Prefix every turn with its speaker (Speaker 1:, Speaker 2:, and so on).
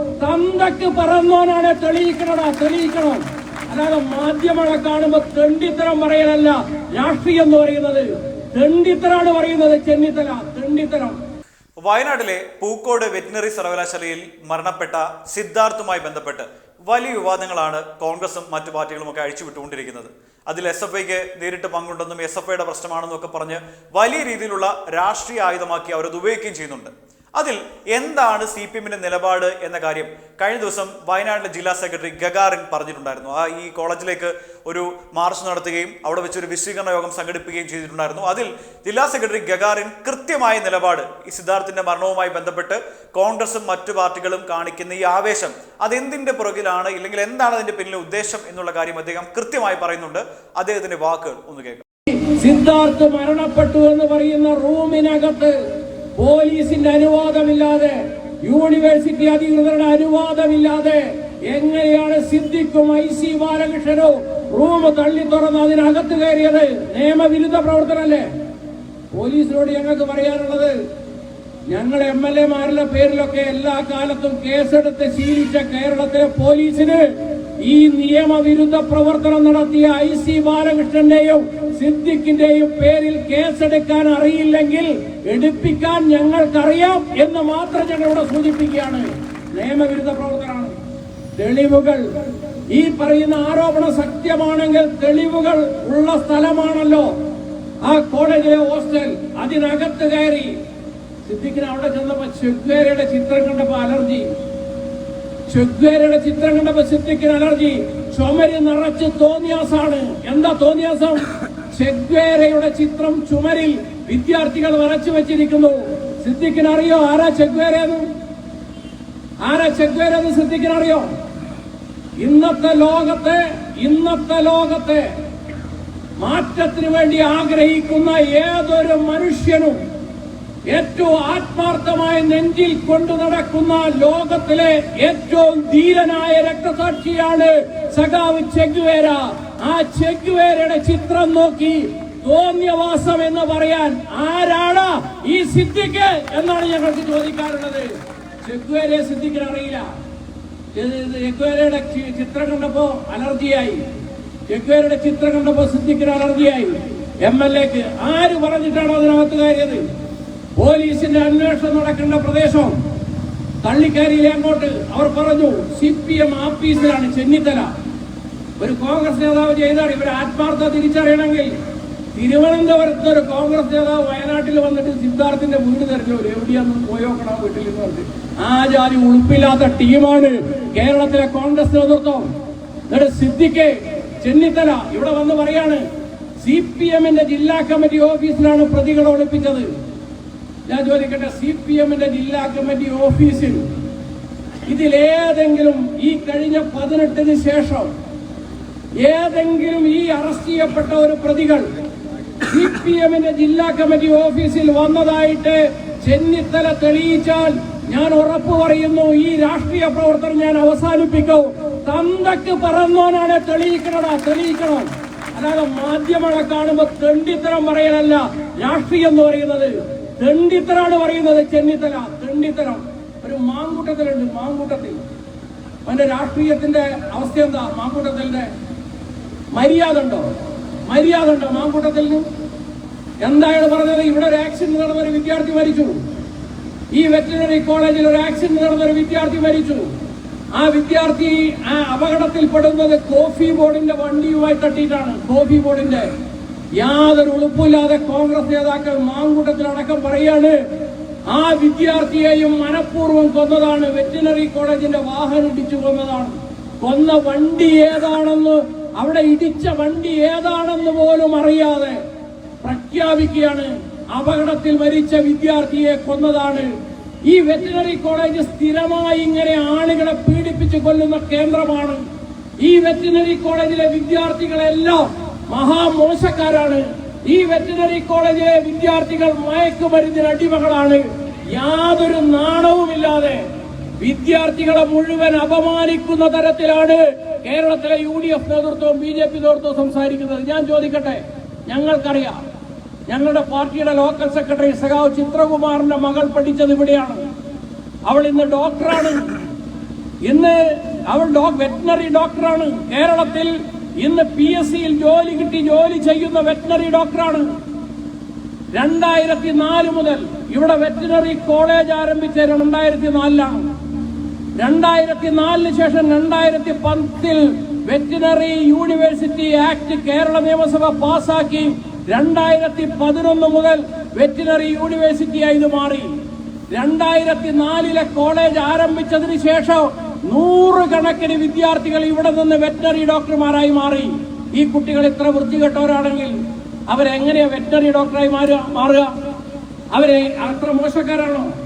Speaker 1: തന്തക്ക് പറന്നോനാണ് തെളിയിക്കണടാ തെളിയിക്കണം. അല്ലാതെ മാധ്യമങ്ങളെ കാണുമ്പോ തെണ്ടിത്തരം പറയലല്ല. രാഷ്ട്രീയം എന്ന് പറയുന്നത് തെണ്ടിത്തരാണ് പറയുന്നത് ചെന്നിത്തല തെണ്ടിത്തരം.
Speaker 2: വയനാട്ടിലെ പൂക്കോട് വെറ്റിനറി സർവകലാശാലയിൽ മരണപ്പെട്ട സിദ്ധാർത്ഥുമായി ബന്ധപ്പെട്ട് വലിയ വിവാദങ്ങളാണ് കോൺഗ്രസും മറ്റു പാർട്ടികളും ഒക്കെ അഴിച്ചുവിട്ടുകൊണ്ടിരിക്കുന്നത്. അതിൽ എസ് എഫ് ഐക്ക് നേരിട്ട് പങ്കുണ്ടെന്നും എസ് എഫ് ഐയുടെ പ്രശ്നമാണെന്നും ഒക്കെ പറഞ്ഞ് വലിയ രീതിയിലുള്ള രാഷ്ട്രീയ ആയുധമാക്കി അവരത് ഉപയോഗിക്കുകയും ചെയ്യുന്നുണ്ട്. അതിൽ എന്താണ് സി പി എമ്മിന്റെ നിലപാട് എന്ന കാര്യം കഴിഞ്ഞ ദിവസം വയനാട്ടിലെ ജില്ലാ സെക്രട്ടറി ഗഗാറിൻ പറഞ്ഞിട്ടുണ്ടായിരുന്നു. ആ ഈ കോളേജിലേക്ക് ഒരു മാർച്ച് നടത്തുകയും അവിടെ വെച്ച് ഒരു വിശദീകരണ യോഗം സംഘടിപ്പിക്കുകയും ചെയ്തിട്ടുണ്ടായിരുന്നു. അതിൽ ജില്ലാ സെക്രട്ടറി ഗഗാറിൻ കൃത്യമായ നിലപാട് ഈ സിദ്ധാർത്ഥിന്റെ മരണവുമായി ബന്ധപ്പെട്ട് കോൺഗ്രസും മറ്റു പാർട്ടികളും കാണിക്കുന്ന ഈ ആവേശം അതെന്തിന്റെ പുറകിലാണ് ഇല്ലെങ്കിൽ എന്താണ് അതിന്റെ പിന്നിലെ ഉദ്ദേശം എന്നുള്ള കാര്യം അദ്ദേഹം കൃത്യമായി പറയുന്നുണ്ട്. അദ്ദേഹത്തിന്റെ വാക്കുകൾ ഒന്ന് കേൾക്കാം.
Speaker 1: സിദ്ധാർത്ഥ് മരണപ്പെട്ടു എന്ന് പറയുന്ന റൂമിനകത്ത് പോലീസിന്റെ അനുവാദമില്ലാതെ യൂണിവേഴ്സിറ്റി അധികൃതരുടെ അനുവാദമില്ലാതെ എങ്ങനെയാണ് സിദ്ദിഖും ഐ സി ബാലകൃഷ്ണനോ റൂം തള്ളി തുറന്ന് അതിനകത്ത് കയറിയത്? നിയമവിരുദ്ധ പ്രവർത്തനല്ലേ പോലീസിനോട് ഞങ്ങൾക്ക് പറയാനുള്ളത് ഞങ്ങൾ എം എൽ എമാരുടെ പേരിലൊക്കെ എല്ലാ കാലത്തും കേസെടുത്ത് ശീലിച്ച കേരളത്തിലെ പോലീസിന് ഈ നിയമവിരുദ്ധ പ്രവർത്തനം നടത്തിയ ഐ സി ബാലകൃഷ്ണന്റെയും സിദ്ദിഖിന്റെയും പേരിൽ കേസെടുക്കാൻ അറിയില്ലെങ്കിൽ എടുപ്പിക്കാൻ ഞങ്ങൾക്കറിയാം എന്ന് മാത്രം ഞങ്ങൾ ഞങ്ങളിവിടെ സൂചിപ്പിക്കുകയാണ്. നിയമവിരുദ്ധ പ്രവർത്തനമാണ്. തെളിവുകൾ. ഈ പറയുന്ന ആരോപണം സത്യമാണെങ്കിൽ തെളിവുകൾ ഉള്ള സ്ഥലമാണല്ലോ. ആ കോളേജിലെ ഹോസ്റ്റൽ അതിനകത്ത് കയറി. സിദ്ദിഖിന് അവിടെ ചെന്നപ്പോ ചെഗ്വേരയുടെ ചിത്രം കണ്ടപ്പോ അലർജി. ചെഗ്വേരയുടെ ചിത്രം കണ്ടപ്പോ സിദ്ദിഖിന് അലർജി. ചുമര് നിറച്ച് തോന്നിയാസാണ്. എന്താ തോന്നിയാസം? ചെഗ്വേരയുടെ ചിത്രം ചുമരിൽ വിദ്യാർത്ഥികൾ വരച്ചു വെച്ചിരിക്കുന്നു. സിദ്ദിഖിന് അറിയോ ആരാ ചെഗ്വേരെന്ന്? ആരാ ചെഗ്വേരെന്ന് സിദ്ദിഖിന് അറിയോ ഇന്നത്തെ ലോകത്തെ ഇന്നത്തെ ലോകത്തെ മാറ്റത്തിന് വേണ്ടി ആഗ്രഹിക്കുന്ന ഏതൊരു മനുഷ്യനും ഏറ്റവും ആത്മാർത്ഥമായ നെഞ്ചിൽ കൊണ്ടു നടക്കുന്ന ലോകത്തിലെ ഏറ്റവും ധീരനായ രക്തസാക്ഷിയാണ് സഖാവ് ചെഗ്വേര. ആ ചെഗ്വേരയുടെ ചിത്രം നോക്കി തോന്നിയവാസം എന്ന് പറയാൻ ആരാണ് ഈ സിദ്ധിക്ക് എന്നാണ് ഞങ്ങൾക്ക് ചോദിക്കാറുള്ളത് ചെഗ്വേരയെ സിദ്ധിക്കാൻ അറിയില്ല. ചെഗ്വേരയുടെ ചിത്രം കണ്ടപ്പോ അലർജിയായി. ചെഗ്വേരയുടെ ചിത്രം കണ്ടപ്പോ സിദ്ദിഖിന് അലർജിയായി. എം എൽ എക്ക് ആര് പറഞ്ഞിട്ടാണോ അതിനകത്ത് കയറിയത്? പോലീസിന്റെ അന്വേഷണം നടക്കേണ്ട പ്രദേശം. തള്ളിക്കയറിയില്ലേ അങ്ങോട്ട്. അവർ പറഞ്ഞു സി പി എം ആഫീസിലാണ് ചെന്നിത്തല. ഒരു കോൺഗ്രസ് നേതാവ് ചെയ്താണ് ഇവരെ ആത്മാർത്ഥ തിരിച്ചറിയണമെങ്കിൽ തിരുവനന്തപുരത്ത് ഒരു കോൺഗ്രസ് നേതാവ് വയനാട്ടിൽ വന്നിട്ട് സിദ്ധാർത്ഥിന്റെ വീട് തെരഞ്ഞു എവിടെയാന്ന് പോയോക്കണം വീട്ടിൽ നിന്ന് പറഞ്ഞിട്ട് ആ ജാതി ഉളുപ്പില്ലാത്ത ടീമാണ് കേരളത്തിലെ കോൺഗ്രസ് നേതൃത്വം. എന്നിട്ട് സിദ്ദിഖ് ചെന്നിത്തല ഇവിടെ വന്ന് പറയാണ് സി പി എമ്മിന്റെ ജില്ലാ കമ്മിറ്റി ഓഫീസിലാണ് പ്രതികളെ ഒളിപ്പിച്ചത്. ഞാൻ ചോദിക്കട്ടെ സി പി എമ്മിന്റെ ജില്ലാ കമ്മിറ്റി ഓഫീസിൽ ഇതിലേതെങ്കിലും ഈ കഴിഞ്ഞ പതിനെട്ടിന് ശേഷം ഏതെങ്കിലും ഈ അറസ്റ്റ് ചെയ്യപ്പെട്ട ഒരു പ്രതികൾ സി പി എമ്മിന്റെ ജില്ലാ കമ്മിറ്റി ഓഫീസിൽ വന്നതായിട്ട് ചെന്നിത്തല തെളിയിച്ചാൽ ഞാൻ ഉറപ്പു പറയുന്നു ഈ രാഷ്ട്രീയ പ്രവർത്തനം ഞാൻ അവസാനിപ്പിക്കും. തന്തക്ക് പറന്നോനാണ് തെളിയിക്കണടാ തെളിയിക്കണം. അതായത് മാധ്യമങ്ങളെ കാണുമ്പോ തെണ്ടിത്തരം പറയലല്ല രാഷ്ട്രീയം എന്ന് പറയുന്നത്. തെണ്ടിത്തരാണ് പറയുന്നത് ചെന്നിത്തല തെണ്ടിത്തരം ഒരു മാങ്കൂട്ടത്തിലുണ്ട് മാങ്കൂട്ടത്തിൽ. അവന്റെ രാഷ്ട്രീയത്തിന്റെ അവസ്ഥ എന്താ? മാങ്കൂട്ടത്തിന്റെ മര്യാദ ഉണ്ടോ? മര്യാദ ഉണ്ടോ മാങ്കൂട്ടത്തിൽ എന്താണ് പറഞ്ഞത് ഇവിടെ ഒരു ആക്സിഡന്റ് നടന്ന ഒരു വിദ്യാർത്ഥി മരിച്ചു. ഈ വെറ്റിനറി കോളേജിൽ ഒരു ആക്സിഡന്റ് നടന്ന ഒരു വിദ്യാർത്ഥി മരിച്ചു. ആ വിദ്യാർത്ഥി ആ അപകടത്തിൽ പെടുന്നത് കോഫി ബോർഡിന്റെ വണ്ടിയുമായി തട്ടിയിട്ടാണ്. കോഫി ബോർഡിന്റെ യാതൊരു ഉളുപ്പില്ലാതെ കോൺഗ്രസ് നേതാക്കൾ മാങ്കൂട്ടത്തിലടക്കം പറയാണ് ആ വിദ്യാർത്ഥിയെയും മനഃപൂർവം കൊന്നതാണ് വെറ്റിനറി കോളേജിന്റെ വാഹനം ഇടിച്ചു കൊന്നതാണ്. കൊന്ന വണ്ടി ഏതാണെന്ന് അവിടെ ഇടിച്ച വണ്ടി ഏതാണെന്ന് പോലും അറിയാതെ പ്രഖ്യാപിക്കുകയാണ്. അപകടത്തിൽ മരിച്ച വിദ്യാർത്ഥിയെ കൊന്നതാണ്. ഈ വെറ്റിനറി കോളേജ് സ്ഥിരമായി ഇങ്ങനെ ആളുകളെ പീഡിപ്പിച്ച് കൊല്ലുന്ന കേന്ദ്രമാണ്. ഈ വെറ്റിനറി കോളേജിലെ വിദ്യാർത്ഥികളെല്ലാം മഹാമോശക്കാരാണ്. ഈ വെറ്റിനറി കോളേജിലെ വിദ്യാർത്ഥികൾ മയക്കുമരുന്നിന് അടിമകളാണ്. യാതൊരു നാണവുമില്ലാതെ വിദ്യാർത്ഥികളെ മുഴുവൻ അപമാനിക്കുന്ന തരത്തിലാണ് കേരളത്തിലെ യു ഡി എഫ് നേതൃത്വവും ബി ജെ പി നേതൃത്വവും സംസാരിക്കുന്നത്. ഞാൻ ചോദിക്കട്ടെ ഞങ്ങൾക്കറിയാം. ഞങ്ങളുടെ പാർട്ടിയുടെ ലോക്കൽ സെക്രട്ടറി സഖാവ് ചിത്രകുമാറിന്റെ മകൾ പഠിച്ചത് ഇവിടെയാണ്. അവൾ ഇന്ന് ഡോക്ടറാണ്. ഇന്ന് അവൾ ഡോക് വെറ്റിനറി ഡോക്ടറാണ്. കേരളത്തിൽ ഇന്ന് പി എസ് സിയിൽ ജോലി കിട്ടി ജോലി ചെയ്യുന്ന വെറ്റിനറി ഡോക്ടറാണ്. രണ്ടായിരത്തി നാല് മുതൽ ഇവിടെ വെറ്റിനറി കോളേജ് ആരംഭിച്ച രണ്ടായിരത്തി നാലിലാണ് രണ്ടായിരത്തി നാലിന് ശേഷം രണ്ടായിരത്തി പത്തിൽ വെറ്റിനറി യൂണിവേഴ്സിറ്റി ആക്ട് കേരള നിയമസഭ പാസാക്കി രണ്ടായിരത്തി പതിനൊന്ന് മുതൽ വെറ്റിനറി യൂണിവേഴ്സിറ്റിയായി ഇത് മാറി. രണ്ടായിരത്തി നാലിലെ കോളേജ് ആരംഭിച്ചതിന് ശേഷം നൂറുകണക്കിന് വിദ്യാർത്ഥികൾ ഇവിടെ നിന്ന് വെറ്ററി ഡോക്ടർമാരായി മാറി. ഈ കുട്ടികൾ ഇത്ര വൃത്തികെട്ടവരാണെങ്കിൽ അവരെങ്ങനെയാ വെറ്ററി ഡോക്ടറായി മാറുക? മാറുക? അവരെ അത്ര മോശക്കാരാണോ?